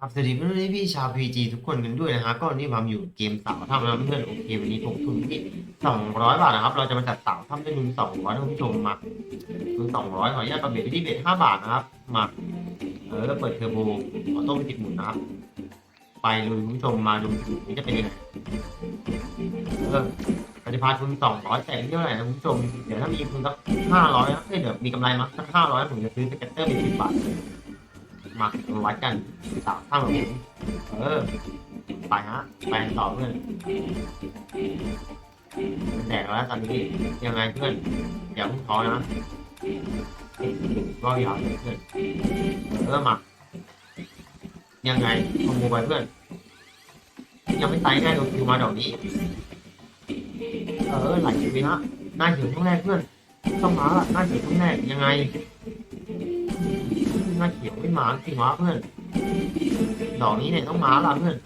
ครับสวัสดีเพื่อนๆพี่ชาวพีจีทุกคนกันด้วยนะฮะก็วันนี้ผมอยู่เกมเต่าถ้ำนะเพื่อนโอเควันนี้ผมทุนที่สองร้อยบาทนะครับ เราจะมาจัดเต่าถ้ำด้วยทุนสองร้อยท่านผู้ชมมาทุนสองร้อยขออนุญาตประเบิดที่เบ็ดห้าบาทนะครับ มาเออเปิดเทอร์โบขอต้มติดหมุนนะครับ ไปลุยคุณผู้ชมมาดูนี่จะเป็นยังไงเออปฏิภาณทุนสองร้อยแต่เท่าไหร่นะคุณผู้ชมเดี๋ยวถ้ามีทุนสักห้าร้อยนะเอ้ยเดี๋ยวมีกำไรมาสักห้าร้อยผมจะซื้อสเก็ตเตอร์เป็นสิบบาท มาวัดกันสามข้างหลังเออ ไปฮะ ไปต่อเพื่อนแดกแล้วตอนนี้ยังไงเพื่อนอย่าเพิ่งท้อนะก็ยาเลยเพื่อนเออมายังไงขโมยไปเพื่อน ยังไม่ตายแน่โดนคิวมาดอกนี้ เออไหลชีวิตฮะน้าเขียวทั้งแรกเพื่อน ต้องมาละน้าเขียวทั้งแรกยังไงาเขียวไม่มาสิวะเพื่อนดอกนี้เนี่ยต้องมาละเพื่อน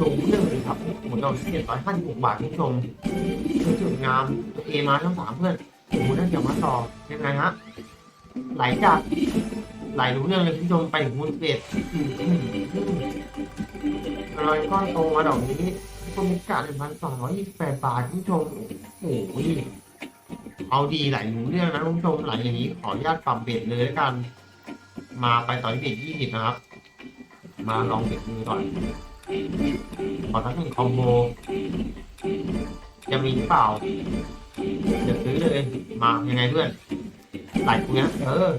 ลงเรื่องเลยครับหมดดอกเจ็ดร้อยห้าสิบหกบาทคุณผู้ชมคือจุดงามตัวเอมาทั้งสามเพื่อนโอ้โหน่าเกี่ยวมาต่อยังไงฮะไหลจากไหลรู้เรื่องเลยคุณผู้ชมไปถึงมูลเบสรอยก้อนโตมาดอกนี้ต้นมิกาหนึ่งพันสองร้อยยี่สิบแปดบาทคุณผู้ชมโอ้โหเอาดีไหลรู้เรื่องนะคุณผู้ชมไหลอย่างนี้ขออนุญาตปรับเบสเลยแล้วกัน มาไปต่อที่เบรกยี่สิบนะครับ มาลองเบรกมือก่อนขอทั้งหนึ่งคอมโบ จะมีหรือเปล่า เดี๋ยวซื้อเลย มายังไงเพื่อนหลกูเนี้ยเออ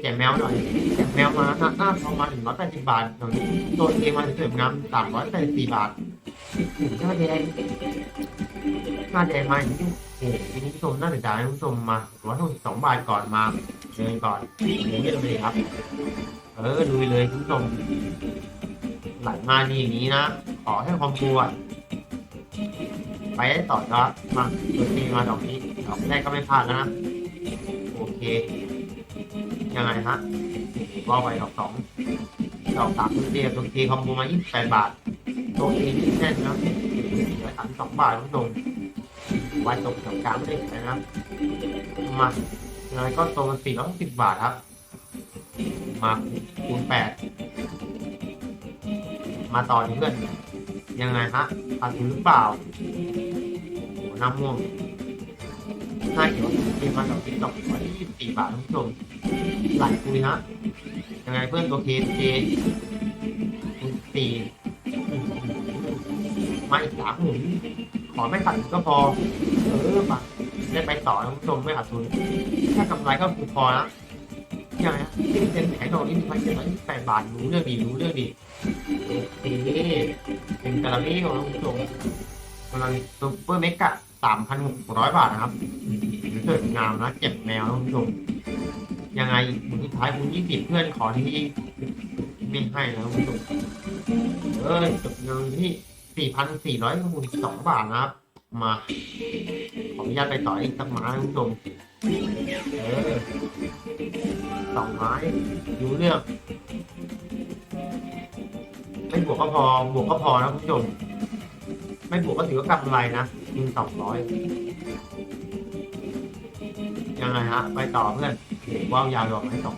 แจกแมวหน่อยแจกแมวมาหน้าหน้าทองมาถึงร้อยแปดสิบบาทตอนนี้ตัวเองมาถึงเสริมงามสามร้อยแปดสิบสี่บาทหน้าแดงหน้าแดงมาอย่างนี้โอ้โหคุณผู้ชมน่าสนใจนะคุณผู้ชมมาร้อยหกสิบสองบาทก่อนมา เดินก่อนเดินเลยครับ เออดูเลยคุณผู้ชมไหลมานี่อย่างนี้นะ ขอให้ความกลัวไปได้ต่อครับมาตัวทีมาดอกนี้ดอกแรกก็ไม่พลาดแล้วนะ โอเค ยังไงฮะว่าไปดอกสองดอกสามตัวเดียวตัวทีคอมโบมา28บาทตัวเองที่แน่นนะร้อยสามสองบาทคุณผู้ชมวันตกสองกลางไม่ได้นะครับมา ยังไงก็ตัวมันสี่ร้อยสิบบาทครับ มาคูณแปดมาต่อเพื่อน ยังไงฮะตัดหรือเปล่าโอ้น้ำม่วงน่าเขียวเป็นมาจากติ๊กต็อกร้อยยี่สิบสี่บาทคุณผู้ชมหลายคุยฮะยังไงเพื่อนตัวเคเคคูณสี่มาอีกสามหมุนขอไม่ตัดก็พอ เออมา ได้ไปต่อนะคุณผู้ชมไม่ขาดทุนถ้ากำไรก็คือพอนะยังไงฮะที่เป็นแผงดอกนี้มันเจ็ดร้อยแปดบาทรู้เรื่องดีรู้เรื่องดีโอเคเป็นกระบี่ของคุณผู้ชมกำลังซุปเปอร์เมกะสามพันหกร้อยบาทนะครับสวยงามนะเจ็บแนวคุณผู้ชมยังไงหมุนสุดท้ายหมุนยี่สิบเพื่อนขอที่ไม่ให้นะคุณผู้ชมเออจบเงินที่สี่พันสี่ร้อยหกสิบสองบาทนะครับ มา ขออนุญาตไปต่ออีกสักไม้คุณผู้ชมเออสองไม้รู้เรื่องไม่บวกก็พอบวกก็พอนะคุณผู้ชมไม่บวกก็ถือว่ากำไรนะยิงสองร้อยยังไงฮะ ไปต่อเพื่อนว่าวยาวดอกไม้สอง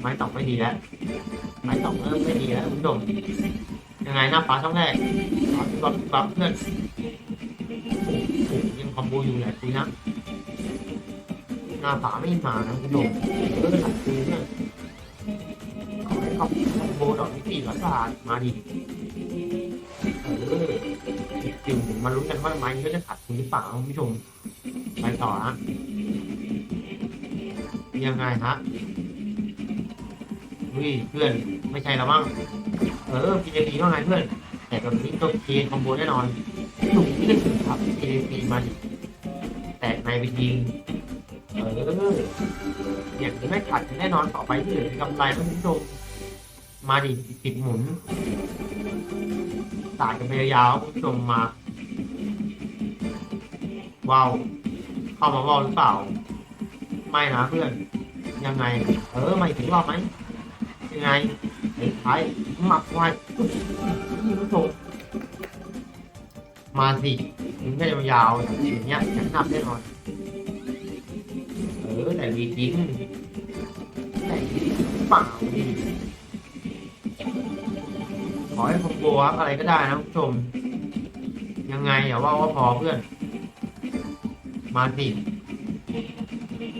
ไม้สองไม่ดีแล้วไม้สองเริ่มไม่ดีแล้วคุณผู้ชมยังไงหน้าฟ้าช่องแรกปั๊บปั๊บเพื่อน อมโบอยู่แหละคุยนะหน้าฝาไม่มานะคุณผู้ชมเออหลักคือเนี่ยขอให้ขอบคอมโบดอกที่สี่ร้อยบาทมาดิเออจริงมาลุ้นกันว่าไม้นี้ก็จะขาดทุนหรือเปล่าคุณผู้ชมไปต่อฮะยังไงฮะอุ้ยเพื่อนไม่ใช่แล้วมั้งเออพีเจพีว่าไงเพื่อน แต่ตอนนี้ต้องเคคอมโบแน่นอนหนุ่มที่ได้ถึงครับพีเจพีมาดิ แตกในไปยิงเอออย่างนี้ไม่ขัดแน่นอนต่อไปที่เหลือกำไรนะคุณผู้ชมมาดิสิบหมุนตายกันไปยาวคุณผู้ชมมาว้าวเข้ามาว้าวหรือเปล่า ไม่นะเพื่อน ยังไง เออไม่ถึงรอบไหมยังไงไอ้ท้ายหมักไว้คุณผู้ชม มาสิถึงก็ยาวๆอย่างเงี้ยจะนับแน่นอน เออแต่มีจริงแต่เปล่าดิขอให้คอมโบครับอะไรก็ได้นะคุณผู้ชม ยังไงอย่าว่าว่าพอเพื่อน มาสิ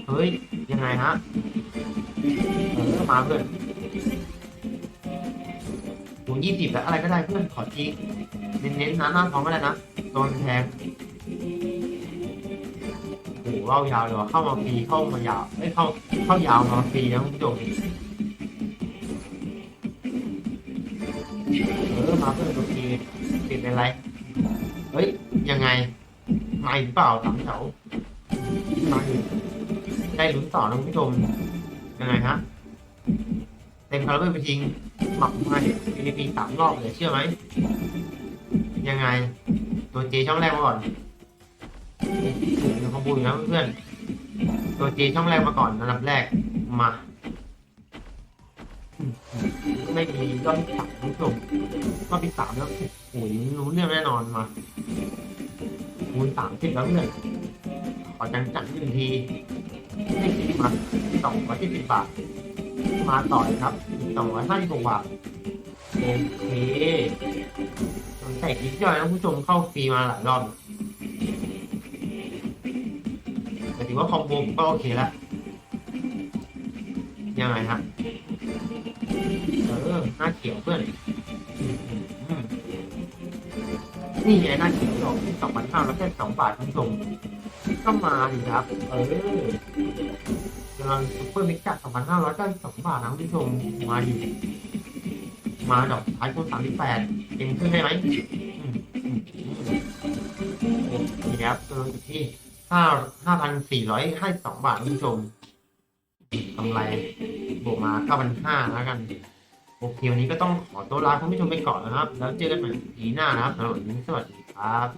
เฮ้ย ยังไงฮะเออมาเพื่อนถุงยี่สิบแล้วอะไรก็ได้เพื่อนขอทีเน้นๆนะหน้าท้องก็ได้นะ โดนแทงโอ้โหเล่ายาวเลยว่ะเข้ามาฟรีเข้ามายาวเอ้ยเข้าเข้ายาวมาฟรีนะคุณผู้ชมเออมาเพื่อตัวทีติดเป็นไรเฮ้ยยังไงมาอีกเปล่าสามแถวมาอีกได้ลุ้นต่อนะคุณผู้ชมยังไงฮะเต็มคาราเบลไปทิ้งหมักมาเนี่ยปีปีสามรอบเลยเชื่อไหมยังไง ตัวเจช่องแรกมาก่อนถูกในคอมบูอยู่นะเพื่อนตัวเจช่องแรกมาก่อนอันดับแรกมาไม่มียอดที่สามคุณผู้ชมรอบที่สามแล้วโอ้ยรู้เรื่องแน่นอนมาคูณสามสิบแล้วเพื่อนขอจังจังหนึ่งทีให้คิดมาสองร้อยสิบบาท มาต่อยครับสองร้อยห้าสิบหกบาทโอเค สนใจคิดย่อยนะผู้ชมเข้าฟรีมาหลายรอบแต่ถือว่าคอมโบก็โอเคแล้วยังไงฮะเออหน้าเขียวเพื่อนนี่ไงหน้าเขียวดอกที่สองพันห้าแล้วแค่สองบาทคุณผู้ชมก็มาดิครับ เออกำลังซุปเปอร์มิกซ์จากสองพันห้าร้อยเก้าสิบสองบาทนะผู้ชมมาดิมาดอกท้ายคูณสามสิบแปด เต็มขึ้นได้ไหมนี่ครับตัวอยู่ที่ห้าห้าพันสี่ร้อยห้าสองบาทคุณผู้ชมกำไรบวกมาเก้าพันห้าแล้วกัน โอเค วันนี้ก็ต้องขอตัวลาคุณผู้ชมไปก่อนนะครับ แล้วเจอกันใหม่ทีหน้านะครับสำหรับวันนี้สวัสดีครับ